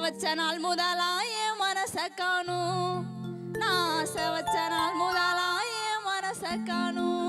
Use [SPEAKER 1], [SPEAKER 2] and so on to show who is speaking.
[SPEAKER 1] வச்ச நாள் முதலாய மனச காணும். நான் ஆசை வச்ச நாள் முதலாய மனச காணும்.